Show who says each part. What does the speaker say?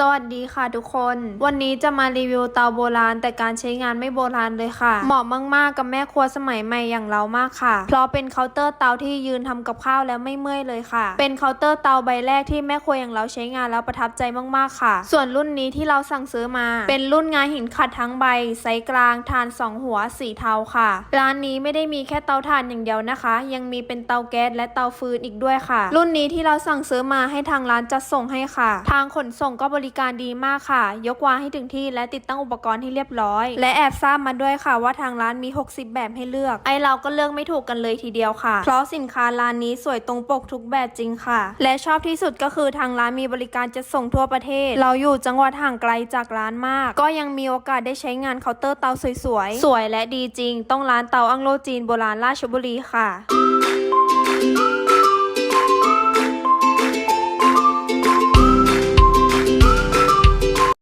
Speaker 1: สวัสดีค่ะทุกคน วันนี้จะมารีวิวเตาโบราณ แต่การใช้งานไม่โบราณเลยค่ะ เหมาะมากๆกับแม่ครัวสมัยใหม่อย่างเรามากค่ะ เพราะเป็นเคาน์เตอร์เตาที่ยืนทำกับข้าวแล้วไม่เมื่อยเลยค่ะ เป็นเคาน์เตอร์เตาใบแรกที่แม่ครัวอย่างเราใช้งานแล้วประทับใจมากๆค่ะ ส่วนรุ่นนี้ที่เราสั่งซื้อมา เป็นรุ่นงานหินขัดทั้งใบไซส์กลางทานสองหัวสีเทาค่ะ ร้านนี้ไม่ได้มีแค่เตาถ่านอย่างเดียวนะคะ ยังมีเป็นเตาแก๊สและเตาฟืนอีกด้วยค่ะ รุ่นนี้ที่เราสั่งซื้อมาให้ทางร้านจัดส่งให้ค่ะ ทางขนส่งก็บริริการดีมากค่ะ ยกวางให้ถึงที่และติดตั้งอุปกรณ์ให้เรียบร้อย และแอบทราบมาด้วยค่ะว่าทางร้านมี 60 แบบให้เลือก ไอเราก็เลือกไม่ถูกกันเลยทีเดียวค่ะ เพราะสินค้าร้านนี้สวยตรงปกทุกแบบจริงค่ะ และชอบที่สุดก็คือทางร้านมีบริการจัดส่งทั่วประเทศ เราอยู่จังหวัดห่างไกลจากร้านมาก ก็ยังมีโอกาสได้ใช้งานเคาน์เตอร์เตาสวยๆ สวยและดีจริง ต้องร้านเตาอังโลจีนโบราณราชบุรีค่ะ